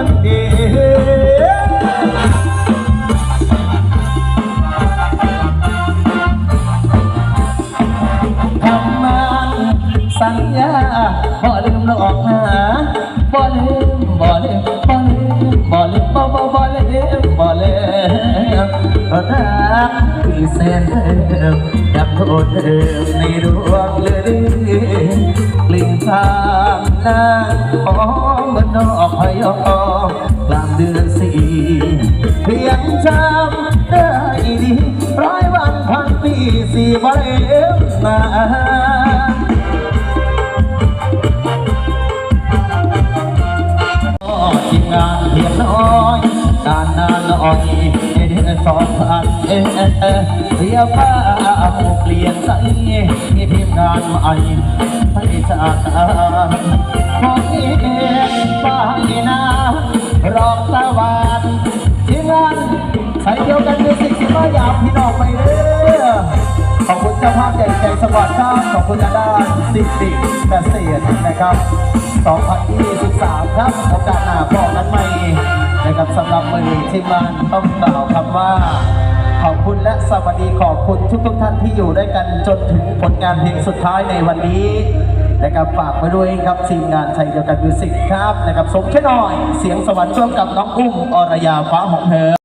คนเดียวทำมันสัญญาบ่ลืมหลอกหาบ่ลืมบ่ลืมบ่ลืมบ่ลืมบ่บ่บ่ลืมบ่ลืมรักคือแสนเดิมอยากโทษเดิมในดวงเลยกลิ่นทา นางหอมเมือนอกพะยอมกลางเดือนสี่เพียงจำได้ดีร้อยวันพันปีสี่บ่ลืมมาทีมงานเพียงน้อยการนานน้อยสองพันเอเอเรียกว่าเปลี่ยนใจมีทีมงานใหม่ให้จาก ใส่เดียวกันมิวสิกสิมาอยากพี่น้องไปเด้อขอบคุณเจ้าภาพใหญ่ใจสวัสดิ์ครับขอบคุณอาจารย์สิริเกษตรนะครับ 2023 ครับโอกาสหน้าพบกันใหม่นะครับสำหรับมือที่มันต้องกล่าวคำว่าขอบคุณและสวัสดีขอบคุณทุกทุกท่านที่อยู่ด้วยกันจนถึงผลงานเพลงสุดท้ายในวันนี้นะครับฝากไว้ด้วยครับทีมงานชัยเดียวกันมิวสิกครับนะครับสมแค่หน่อย เสียงสวรรค์ร่วมกับน้องอุ้มอรยาฟ้าหองเหอ